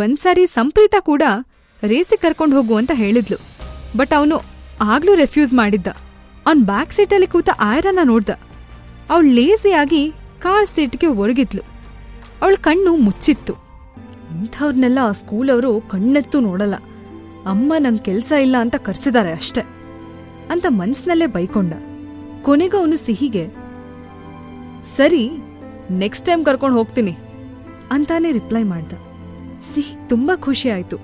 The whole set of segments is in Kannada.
ಒಂದ್ಸಾರಿ ಸಂಪ್ರೀತ ಕೂಡ ರೇಸಿಗೆ ಕರ್ಕೊಂಡು ಹೋಗು ಅಂತ ಹೇಳಿದ್ಲು. ಬಟ್ ಅವನು ಆಗ್ಲೂ ರೆಫ್ಯೂಸ್ ಮಾಡಿದ್ದ. ಅವ್ನ್ ಬ್ಯಾಕ್ ಸೀಟಲ್ಲಿ ಕೂತ ಆಯರನ್ನ ನೋಡ್ದ. ಅವಳು ಲೇಸಿಯಾಗಿ ಕಾರ್ ಸೀಟ್ಗೆ ಒರಗಿದ್ಲು. ಅವಳ ಕಣ್ಣು ಮುಚ್ಚಿತ್ತು. ಇಂಥವ್ರನ್ನೆಲ್ಲ ಆ ಸ್ಕೂಲವರು ಕಣ್ಣೆತ್ತು ನೋಡಲ್ಲ. ಅಮ್ಮ ನಂಗ್ ಕೆಲ್ಸ ಇಲ್ಲ ಅಂತ ಕರ್ಸಿದಾರೆ ಅಷ್ಟೆ ಅಂತ ಮನ್ಸ್ನಲ್ಲೇ ಬೈಕೊಂಡ. ಕೊನೆಗೂ ಅವನು ಸಿಹಿಗೆ, ಸರಿ ನೆಕ್ಸ್ಟ್ ಟೈಮ್ ಕರ್ಕೊಂಡು ಹೋಗ್ತೀನಿ ಅಂತಾನೆ ರಿಪ್ಲೈ ಮಾಡ್ದ. ಸಿಹಿ ತುಂಬಾ ಖುಷಿ ಆಯ್ತು.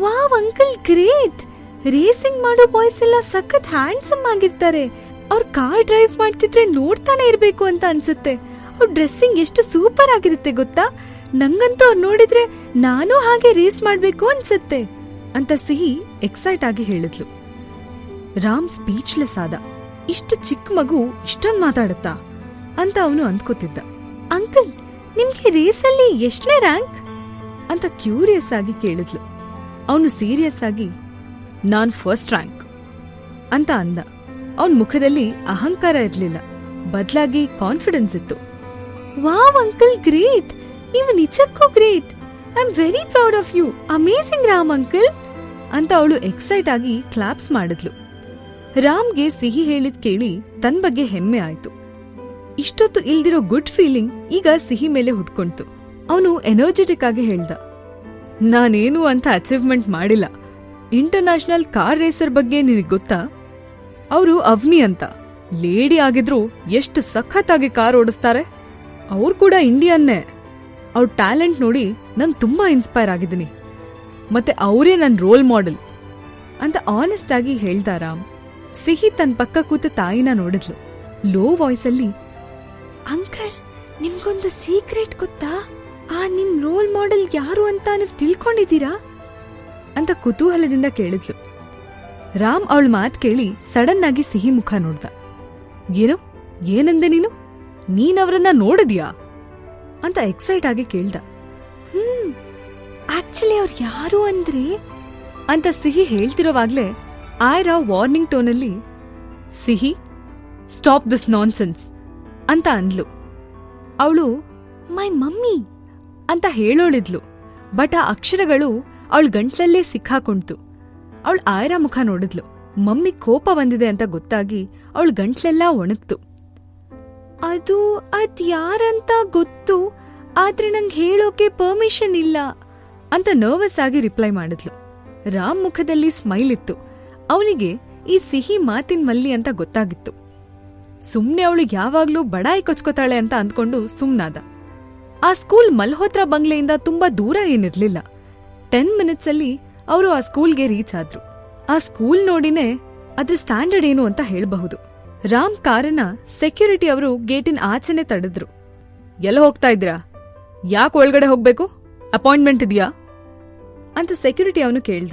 Wow, uncle, great! ರೇಸಿಂಗ್ ಮಾಡೋ ಬಾಯ್ಸ್ ಎಲ್ಲ ಸಖತ್ ಹ್ಯಾಂಡ್ಸಮ್ ಆಗಿರ್ತಾರೆ. ಅವ್ರ ಕಾರ್ ಡ್ರೈವ್ ಮಾಡ್ತಿದ್ರೆ ನೋಡ್ತಾನೆ ಇರ್ಬೇಕು ಅಂತ ಅನ್ಸುತ್ತೆ. ಅವ್ರ ಡ್ರೆಸ್ಸಿಂಗ್ ಎಷ್ಟು ಸೂಪರ್ ಆಗಿರುತ್ತೆ ಗೊತ್ತಾ? ನಂಗಂತೂ ಅವ್ರು ನೋಡಿದ್ರೆ ನಾನು ಹಾಗೆ ರೇಸ್ ಮಾಡ್ಬೇಕು ಅನ್ಸುತ್ತೆ ಅಂತ ಸಿಹಿ ಎಕ್ಸೈಟ್ ಆಗಿ ಹೇಳಿದ್ಲು. ರಾಮ್ ಸ್ಪೀಚ್ಲೆಸ್ ಆದ. ಇಷ್ಟು ಚಿಕ್ಕ ಮಗು ಇಷ್ಟೊಂದು ಮಾತಾಡುತ್ತಾ? ಅಂತ ಅವನು ಅಂದ್ಕೋತಿದ್ದ. ಅಂಕಲ್, ನಿಮ್ಗೆ ರೇಸಲ್ಲಿ ಎಷ್ಟನೇ ರ್ಯಾಂಕ್? ಅಂತ ಕ್ಯೂರಿಯಸ್ ಆಗಿ ಕೇಳಿದ್ಲು. ಅವನು ಸೀರಿಯಸ್ ಆಗಿ, ನಾನ್ ಫಸ್ಟ್ ರ್ಯಾಂಕ್ ಅಂತ ಅಂದ. ಅವನ್ ಮುಖದಲ್ಲಿ ಅಹಂಕಾರ ಇರ್ಲಿಲ್ಲ. ಬದಲಾಗಿ ಕಾನ್ಫಿಡೆನ್ಸ್ ಇತ್ತು. Wow uncle, great! ನೀವು ನಿಜಕ್ಕೂ great! I am very proud of you amazing Ram uncle! ಅಂತ ಅವಳು ಎಕ್ಸೈಟ್ ಆಗಿ ಕ್ಲಾಪ್ಸ್ ಮಾಡಿದ್ಲು. ರಾಮ್ಗೆ ಸಿಹಿ ಹೇಳಿದ್ ಕೇಳಿ ತನ್ ಬಗ್ಗೆ ಹೆಮ್ಮೆ ಆಯ್ತು. ಇಷ್ಟೊತ್ತು ಇಲ್ದಿರೋ ಗುಡ್ ಫೀಲಿಂಗ್ ಈಗ ಸಿಹಿ ಮೇಲೆ ಹುಟ್ಕೊಂತು ಅವನು ಎನರ್ಜೆಟಿಕ್ ಆಗಿ ಹೇಳ್ದ, ನಾನೇನು ಅಂತ ಅಚೀವ್ಮೆಂಟ್ ಮಾಡಿಲ್ಲ. ಇಂಟರ್ನ್ಯಾಷನಲ್ ಕಾರ್ ರೇಸರ್ ಬಗ್ಗೆ ನಿನಗೆ ಗೊತ್ತಾ? ಅವರು ಅವ್ನಿ ಅಂತ. ಲೇಡಿ ಆಗಿದ್ರು ಎಷ್ಟು ಸಖತ್ತಾಗಿ ಕಾರ್ ಓಡಿಸ್ತಾರೆ. ಅವ್ರು ಕೂಡ ಇಂಡಿಯನ್ನೇ ಅವ್ರ ಟ್ಯಾಲೆಂಟ್ ನೋಡಿ ನಾನು ತುಂಬಾ ಇನ್ಸ್ಪೈರ್ ಆಗಿದ್ದೀನಿ. ಮತ್ತೆ ಅವರೇ ನನ್ನ ರೋಲ್ ಮಾಡೆಲ್ ಅಂತ ಆನೆಸ್ಟ್ ಆಗಿ ಹೇಳ್ದ ರಾಮ್, ಸಿಹಿ ತನ್ನ ಪಕ್ಕ ಕೂತ ತಾಯಿನ ನೋಡಿದ್ಲು. ಲೋ ವಾಯ್ಸಲ್ಲಿ ಅಂಕಲ್, ನಿಮ್ಗೊಂದು ಸೀಕ್ರೆಟ್ ಗೊತ್ತಾ? ಆ ನಿಮ್ ರೋಲ್ ಮಾಡೆಲ್ ಯಾರು ಅಂತ ನೀವು ತಿಳ್ಕೊಂಡಿದ್ದೀರಾ? ಅಂತ ಕುತೂಹಲದಿಂದ ಕೇಳಿದ್ಲು. ರಾಮ್ ಅವಳ ಮಾತ್ ಕೇಳಿ ಸಡನ್ ಆಗಿ ಸಿಹಿ ಮುಖ ನೋಡ್ದ. ಏನು, ಏನಂದೆ ನೀನು? ನೀನವರನ್ನ ನೋಡಿದ್ಯಾ? ಅಂತ ಎಕ್ಸೈಟ್ ಆಗಿ ಕೇಳ್ದ. ಹ್ಮ್, ಆಕ್ಚುಲಿ ಅವ್ರು ಯಾರು ಅಂದ್ರೆ? ಅಂತ ಸಿಹಿ ಹೇಳ್ತಿರೋವಾಗ್ಲೇ ಆಯ್ರಾ ವಾರ್ನಿಂಗ್ ಟೋನಲ್ಲಿ, ಸಿಹಿ, ಸ್ಟಾಪ್ ದಿಸ್ ನಾನ್ಸೆನ್ಸ್ ಅಂತ ಅಂದ್ಲು. ಅವಳು, ಮೈ ಮಮ್ಮಿ. ಅಂತ ಹೇಳೋಳಿದ್ಲು. ಬಟ್ ಆ ಅಕ್ಷರಗಳು ಅವಳ ಗಂಟ್ಲಲ್ಲೇ ಸಿಕ್ಕಾಕೊಂಡ್ತು. ಅವಳು ಆಯರ ಮುಖ ನೋಡಿದ್ಲು. ಮಮ್ಮಿ ಕೋಪ ಬಂದಿದೆ ಅಂತ ಗೊತ್ತಾಗಿ ಅವಳ ಗಂಟ್ಲೆಲ್ಲ ಒಣಗ್ತು. ಅದು ಅದ್ ಯಾರಂತ ಗೊತ್ತು ಆದ್ರೆ ನಂಗೆ ಹೇಳೋಕೆ ಪರ್ಮಿಷನ್ ಇಲ್ಲ ಅಂತ ನರ್ವಸ್ ಆಗಿ ರಿಪ್ಲೈ ಮಾಡಿದ್ಲು. ರಾಮ್ ಮುಖದಲ್ಲಿ ಸ್ಮೈಲ್ ಇತ್ತು. ಅವನಿಗೆ ಈ ಸಿಹಿ ಮಾತಿನ ಮಲ್ಲಿ ಅಂತ ಗೊತ್ತಾಗಿತ್ತು. ಸುಮ್ನೆ ಅವಳು ಯಾವಾಗ್ಲೂ ಬಡಾಯಿ ಕೊಚ್ಕೋತಾಳೆ ಅಂತ ಅಂದ್ಕೊಂಡು ಸುಮ್ನಾದ. ಆ ಸ್ಕೂಲ್ ಮಲ್ಹೋತ್ರ ಬಂಗ್ಲೆಯಿಂದ ತುಂಬಾ ದೂರ ಏನಿರ್ಲಿಲ್ಲ. ಟೆನ್ ಮಿನಿಟ್ಸ್ ಅಲ್ಲಿ ಅವರು ಆ ಸ್ಕೂಲ್ಗೆ ರೀಚ್ ಆದ್ರು. ಆ ಸ್ಕೂಲ್ ನೋಡಿನೇ ಅದ್ರ ಸ್ಟ್ಯಾಂಡರ್ಡ್ ಏನು ಅಂತ ಹೇಳಬಹುದು. ರಾಮ್ ಕಾರನ್ನ ಸೆಕ್ಯೂರಿಟಿ ಅವರು ಗೇಟಿನ ಆಚೆನೆ ತಡೆದ್ರು. ಎಲ್ಲ ಹೋಗ್ತಾ ಇದ್ರಾ ಯಾಕೆ ಒಳಗಡೆ ಹೋಗ್ಬೇಕು? ಅಪಾಯಿಂಟ್ಮೆಂಟ್ ಇದೆಯಾ? ಅಂತ ಸೆಕ್ಯೂರಿಟಿ ಅವನು ಕೇಳ್ದ.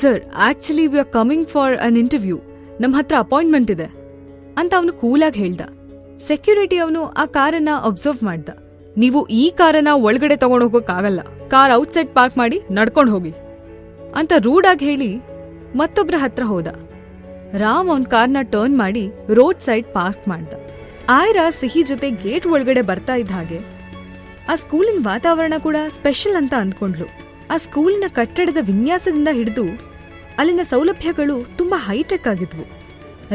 Sir, actually we are coming for an interview. ನಮ್ಮ ಹತ್ರ ಅಪಾಯಿಂಟ್ಮೆಂಟ್ ಇದೆ. ಅಂತ ಅವನು ಕೂಲಾಗಿ ಹೇಳ್ದ. ಸೆಕ್ಯೂರಿಟಿ ಅವನು ಆ ಕಾರನ್ನ ಅಬ್ಸರ್ವ್ ಮಾಡ್ದ. ನೀವು ಈ ಕಾರನ್ನ ಒಳಗಡೆ ತಗೊಂಡು ಹೋಗೋಕ್ಕಾಗಲ್ಲ. ಕಾರ್ ಔಟ್ಸೈಡ್ ಪಾರ್ಕ್ ಮಾಡಿ ನಡ್ಕೊಂಡು ಹೋಗಿ. ಅಂತ ರೂಡಾಗಿ ಹೇಳಿ ಮತ್ತೊಬ್ಬರ ಹತ್ರ ಹೋದ. ರಾಮ್ ಅವನ್ ಕಾರ್ನ ಟರ್ನ್ ಮಾಡಿ ರೋಡ್ ಸೈಡ್ ಪಾರ್ಕ್ ಮಾಡ್ದ. ಆಯ್ರಾ ಸಿಹಿ ಜೊತೆ ಗೇಟ್ ಒಳಗಡೆ ಬರ್ತಾ ಇದ್ದ ಹಾಗೆ ಆ ಸ್ಕೂಲಿನ ವಾತಾವರಣ ಕೂಡ ಸ್ಪೆಷಲ್ ಅಂತ ಅಂದ್ಕೊಂಡ್ಲು ಆ ಸ್ಕೂಲಿನ ಕಟ್ಟಡದ ವಿನ್ಯಾಸದಿಂದ ಹಿಡಿದು ಅಲ್ಲಿನ ಸೌಲಭ್ಯಗಳು ತುಂಬಾ ಹೈಟೆಕ್ ಆಗಿದ್ವು.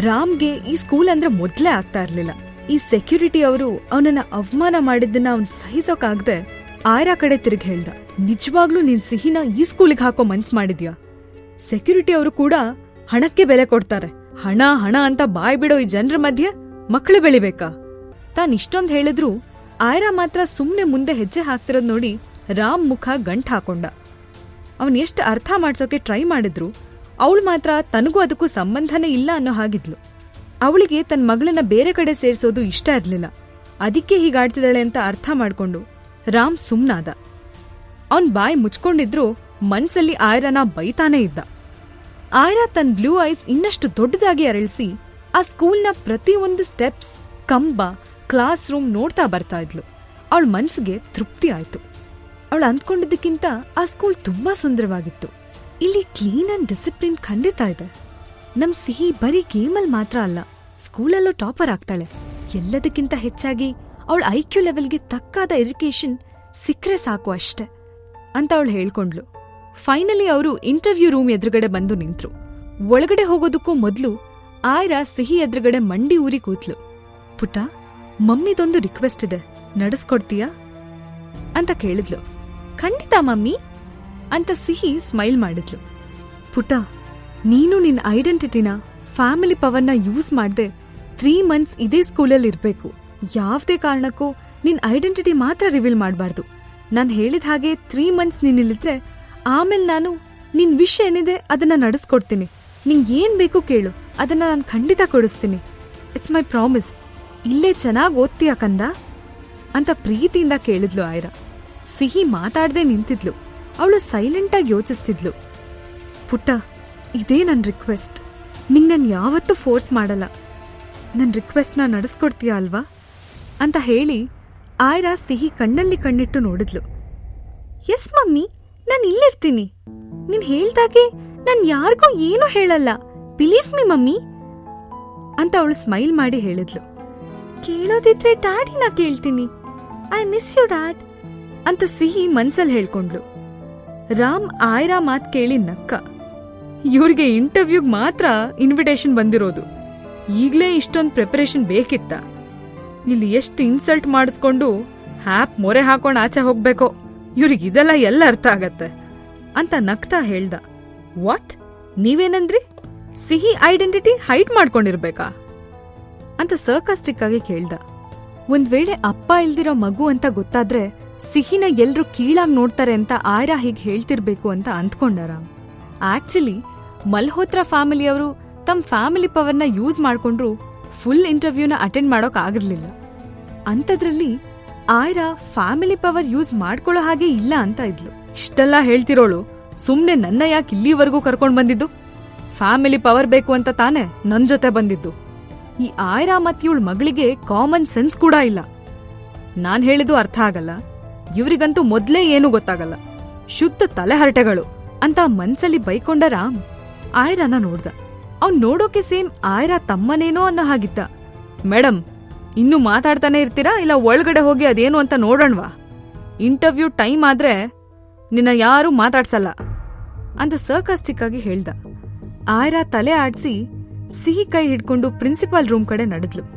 ರಾಮ್ಗೆ ಈ ಸ್ಕೂಲ್ ಅಂದ್ರೆ ಮೊದ್ಲೇ ಆಗ್ತಾ ಇರ್ಲಿಲ್ಲ. ಈ ಸೆಕ್ಯೂರಿಟಿ ಅವರು ಅವನನ್ನ ಅವಮಾನ ಮಾಡಿದ್ದನ್ನ ಅವ್ನ್ ಸಹಿಸೋಕಾಗ್ದೆ ಆಯ್ರಾ ಕಡೆ ತಿರುಗಿ ಹೇಳ್ದ. ನಿಜವಾಗ್ಲೂ ನಿನ್ ಸಿಹಿನ ಈ ಸ್ಕೂಲಿಗೆ ಹಾಕೋ ಮನ್ಸ್ ಮಾಡಿದ್ಯಾ? ಸೆಕ್ಯೂರಿಟಿ ಅವರು ಕೂಡ ಹಣಕ್ಕೆ ಬೆಲೆ ಕೊಡ್ತಾರೆ. ಹಣ ಹಣ ಅಂತ ಬಾಯ್ ಬಿಡೋ ಈ ಜನರ ಮಧ್ಯೆ ಮಕ್ಕಳು ಬೆಳಿಬೇಕಾ? ತಾನ್ ಇಷ್ಟೊಂದ್ ಹೇಳಿದ್ರು ಆಯ್ರಾ ಮಾತ್ರ ಸುಮ್ನೆ ಮುಂದೆ ಹೆಜ್ಜೆ ಹಾಕ್ತಿರೋದ್ ನೋಡಿ ರಾಮ್ ಮುಖ ಗಂಟ್ ಹಾಕೊಂಡ. ಅವನ್ ಎಷ್ಟು ಅರ್ಥ ಮಾಡ್ಸೋಕೆ ಟ್ರೈ ಮಾಡಿದ್ರು, ಅವಳು ಮಾತ್ರ ತನಗೂ ಅದಕ್ಕೂ ಸಂಬಂಧನೇ ಇಲ್ಲ ಅನ್ನೋ ಹಾಗಿದ್ಲು. ಅವಳಿಗೆ ತನ್ನ ಮಗಳನ್ನ ಬೇರೆ ಕಡೆ ಸೇರಿಸೋದು ಇಷ್ಟ ಇರಲಿಲ್ಲ. ಅದಕ್ಕೆ ಹೀಗಾಡ್ತಿದ್ದಾಳೆ ಅಂತ ಅರ್ಥ ಮಾಡ್ಕೊಂಡು ರಾಮ್ ಸುಮ್ನಾದ. ಅವನ್ ಬಾಯ್ ಮುಚ್ಕೊಂಡಿದ್ರು ಮನ್ಸಲ್ಲಿ ಆಯ್ರನ ಬೈತಾನೇ ಇದ್ದ. ಆಯ್ರಾ ತನ್ನ ಬ್ಲೂ ಐಸ್ ಇನ್ನಷ್ಟು ದೊಡ್ಡದಾಗಿ ಅರಳಿಸಿ ಆ ಸ್ಕೂಲ್ನ ಪ್ರತಿಯೊಂದು ಸ್ಟೆಪ್ಸ್, ಕಂಬ, ಕ್ಲಾಸ್ ರೂಮ್ ನೋಡ್ತಾ ಬರ್ತಾ ಇದ್ಲು. ಅವಳ ಮನ್ಸಿಗೆ ತೃಪ್ತಿ ಆಯ್ತು. ಅವಳು ಅಂದ್ಕೊಂಡಿದ್ದಕ್ಕಿಂತ ಆ ಸ್ಕೂಲ್ ತುಂಬಾ ಸುಂದರವಾಗಿತ್ತು. ಇಲ್ಲಿ ಕ್ಲೀನ್ ಅಂಡ್ ಡಿಸಿಪ್ಲಿನ್ ಖಂಡಿತ ಇದೆ. ನಮ್ ಸಿಹಿ ಬರೀ ಗೇಮಲ್ ಮಾತ್ರ ಅಲ್ಲ, ಸ್ಕೂಲಲ್ಲೂ ಟಾಪರ್ ಆಗ್ತಾಳೆ. ಎಲ್ಲದಕ್ಕಿಂತ ಹೆಚ್ಚಾಗಿ ಅವಳ ಐಕ್ಯೂ ಲೆವೆಲ್ಗೆ ತಕ್ಕಾದ ಎಜುಕೇಶನ್ ಸಿಕ್ಕರೆ ಸಾಕು ಅಷ್ಟೆ, ಅಂತ ಅವಳು ಹೇಳ್ಕೊಂಡ್ಲು ಫೈನಲಿ ಅವರು ಇಂಟರ್ವ್ಯೂ ರೂಮ್ ಎದುರುಗಡೆ ಬಂದು ನಿಂತ್ರು. ಒಳಗಡೆ ಹೋಗೋದಕ್ಕೂ ಮೊದಲು ಆಯ್ರಾ ಸಿಹಿ ಎದುರುಗಡೆ ಮಂಡಿ ಊರಿ ಕೂತ್ಲು. ಪುಟ ಮಮ್ಮಿದೊಂದು ರಿಕ್ವೆಸ್ಟ್ ಇದೆ, ನಡೆಸ್ಕೊಡ್ತೀಯಾ? ಅಂತ ಕೇಳಿದ್ಲು. ಖಂಡಿತ ಮಮ್ಮಿ, ಅಂತ ಸಿಹಿ ಸ್ಮೈಲ್ ಮಾಡಿದ್ಲು. ಪುಟ್ಟ ನೀನು ನಿನ್ನ ಐಡೆಂಟಿಟಿನ, ಫ್ಯಾಮಿಲಿ ಪವರ್ನ ಯೂಸ್ ಮಾಡದೆ ತ್ರೀ ಮಂತ್ಸ್ ಇದೇ ಸ್ಕೂಲಲ್ಲಿ ಇರಬೇಕು ಯಾವುದೇ ಕಾರಣಕ್ಕೂ ನಿನ್ನ ಐಡೆಂಟಿಟಿ ಮಾತ್ರ ರಿವೀಲ್ ಮಾಡಬಾರ್ದು. ನಾನು ಹೇಳಿದ ಹಾಗೆ ತ್ರೀ ಮಂತ್ಸ್ ನೀನಿಲ್ಲಿದ್ರೆ ಆಮೇಲೆ ನಾನು ನಿನ್ನ ವಿಷ ಏನಿದೆ ಅದನ್ನ ನಡೆಸ್ಕೊಡ್ತೀನಿ. ನಿಂಗೆ ಏನು ಬೇಕು ಕೇಳು, ಅದನ್ನ ನಾನು ಖಂಡಿತ ಕೊಡಿಸ್ತೀನಿ. ಇಟ್ಸ್ ಮೈ ಪ್ರಾಮಿಸ್ ಇಲ್ಲೇ ಚೆನ್ನಾಗಿ ಓದ್ತೀಯ ಕಂದ? ಅಂತ ಪ್ರೀತಿಯಿಂದ ಕೇಳಿದ್ಲು ಆಯ್ರಾ. ಸಿಹಿ ಮಾತಾಡದೆ ನಿಂತಿದ್ಲು. ಅವಳು ಸೈಲೆಂಟಾಗಿ ಯೋಚಿಸ್ತಿದ್ಲು. ಪುಟ್ಟ ಇದೇ ನನ್ನ ರಿಕ್ವೆಸ್ಟ್ ನಿಂಗೆ ನಾನು ಯಾವತ್ತೂ ಫೋರ್ಸ್ ಮಾಡಲ್ಲ. ನನ್ನ ರಿಕ್ವೆಸ್ಟ್ನ ನಡೆಸ್ಕೊಡ್ತೀಯ ಅಲ್ವಾ? ಅಂತ ಹೇಳಿ ಆಯ್ರಾ ಸಿಹಿ ಕಣ್ಣಲ್ಲಿ ಕಣ್ಣಿಟ್ಟು ನೋಡಿದ್ಲು. ಎಸ್ ಮಮ್ಮಿ, ನಾನು ಇಲ್ಲಿರ್ತೀನಿ. ನೀನು ಹೇಳ್ದಾಗೆ ನಾನು ಯಾರಿಗೂ ಏನೂ ಹೇಳಲ್ಲ. ಬಿಲೀವ್ ಮಿ ಮಮ್ಮಿ, ಅಂತ ಅವಳು ಸ್ಮೈಲ್ ಮಾಡಿ ಹೇಳಿದ್ಲು. ಕೇಳೋದಿದ್ರೆ ಡ್ಯಾಡಿನ ಕೇಳ್ತೀನಿ. ಐ ಮಿಸ್ ಯು ಡ್ಯಾಡ್, ಅಂತ ಸಿಹಿ ಮನ್ಸಲ್ಲಿ ಹೇಳ್ಕೊಂಡ್ಲು ರಾಮ್ ಆಯ್ರಾ ಮಾತ್ ಕೇಳಿ ನಕ್ಕ. ಇವ್ರಿಗೆ ಇಂಟರ್ವ್ಯೂಗೆ ಮಾತ್ರ ಇನ್ವಿಟೇಷನ್ ಬಂದಿರೋದು. ಈಗ್ಲೇ ಇಷ್ಟೊಂದು ಪ್ರಿಪರೇಷನ್ ಬೇಕಿತ್ತ? ಇಲ್ಲಿ ಎಷ್ಟು ಇನ್ಸಲ್ಟ್ ಮಾಡಿಸ್ಕೊಂಡು ಹ್ಯಾಪ್ ಮೊರೆ ಹಾಕೊಂಡು ಆಚೆ ಹೋಗ್ಬೇಕೋ? ಇವ್ರಿಗೆ ಇದೆಲ್ಲ ಎಲ್ಲ ಅರ್ಥ ಆಗತ್ತೆ? ಅಂತ ನಗ್ತಾ ಹೇಳ್ದ. ವಾಟ್ ನೀವೇನಂದ್ರಿ? Sihi identity hide ಮಾಡ್ಕೊಂಡಿರ್ಬೇಕಾ? ಅಂತ ಸರ್ಕಾಸ್ಟಿಕ್ ಆಗಿ ಕೇಳ್ದ. ಒಂದ್ ವೇಳೆ ಅಪ್ಪ ಇಲ್ದಿರೋ ಮಗು ಅಂತ ಗೊತ್ತಾದ್ರೆ ಸಿಹಿನ ಎಲ್ರು ಕೀಳಾಗಿ ನೋಡ್ತಾರೆ ಅಂತ ಆಯ್ರಾ ಹೀಗೆ ಹೇಳ್ತಿರ್ಬೇಕು ಅಂತ ಅಂದ್ಕೊಂಡ ರಾಮ್ ಆಕ್ಚುಲಿ ಮಲ್ಹೋತ್ರಾ ಫ್ಯಾಮಿಲಿಯವರು ತಮ್ಮ ಫ್ಯಾಮಿಲಿ ಪವರ್ನ ಯೂಸ್ ಮಾಡಿಕೊಂಡ್ರು ಫುಲ್ ಇಂಟರ್ವ್ಯೂನ ಅಟೆಂಡ್ ಮಾಡೋಕ್ಕಾಗಿರ್ಲಿಲ್ಲ ಅಂಥದ್ರಲ್ಲಿ ಆಯ್ರಾ ಫ್ಯಾಮಿಲಿ ಪವರ್ ಯೂಸ್ ಮಾಡ್ಕೊಳ್ಳೋ ಹಾಗೆ ಇಲ್ಲ ಅಂತ ಇದ್ಲು. ಇಷ್ಟೆಲ್ಲ ಹೇಳ್ತಿರೋಳು, ಸುಮ್ನೆ ನನ್ನ ಯಾಕೆ ಇಲ್ಲಿವರೆಗೂ ಕರ್ಕೊಂಡು ಬಂದಿದ್ದು? ಫ್ಯಾಮಿಲಿ ಪವರ್ ಬೇಕು ಅಂತ ತಾನೇ ನನ್ನ ಜೊತೆ ಬಂದಿದ್ದು. ಈ ಆಯ್ರಾ ಇವಳ ಮಗಳಿಗೆ ಕಾಮನ್ ಸೆನ್ಸ್ ಕೂಡ ಇಲ್ಲ. ನಾನ್ ಹೇಳಿದ್ದು ಅರ್ಥ ಆಗಲ್ಲ. ಇವರಿಗಂತೂ ಮೊದ್ಲೇ ಏನೂ ಗೊತ್ತಾಗಲ್ಲ. ಶುದ್ಧ ತಲೆಹರಟೆಗಳು ಅಂತ ಮನ್ಸಲ್ಲಿ ಬೈಕೊಂಡ ರಾಮ್ ಆಯ್ರಾನ ನೋಡ್ದ. ಅವ್ನ್ ನೋಡೋಕೆ ಸೇಮ್ ಆಯ್ರಾ ತಮ್ಮನೇನೋ ಅನ್ನೋ ಹಾಗಿದ್ದ ಮೇಡಮ್ ಇನ್ನು ಮಾತಾಡ್ತಾನೆ ಇರ್ತೀರಾ ಇಲ್ಲ ಒಳಗಡೆ ಹೋಗಿ ಅದೇನು ಅಂತ ನೋಡೋಣವಾ? ಇಂಟರ್ವ್ಯೂ ಟೈಮ್ ಆದ್ರೆ ನಿನ್ನ ಯಾರೂ ಮಾತಾಡ್ಸಲ್ಲ. ಅಂತ ಸರ್ಕಾಸ್ಟಿಕ್ ಆಗಿ ಹೇಳ್ದ. ಆಯ್ರಾ ತಲೆ ಆಡ್ಸಿ ಸಿಹಿ ಕೈ ಹಿಡ್ಕೊಂಡು ಪ್ರಿನ್ಸಿಪಾಲ್ ರೂಮ್ ಕಡೆ ನಡೆದ್ಲು.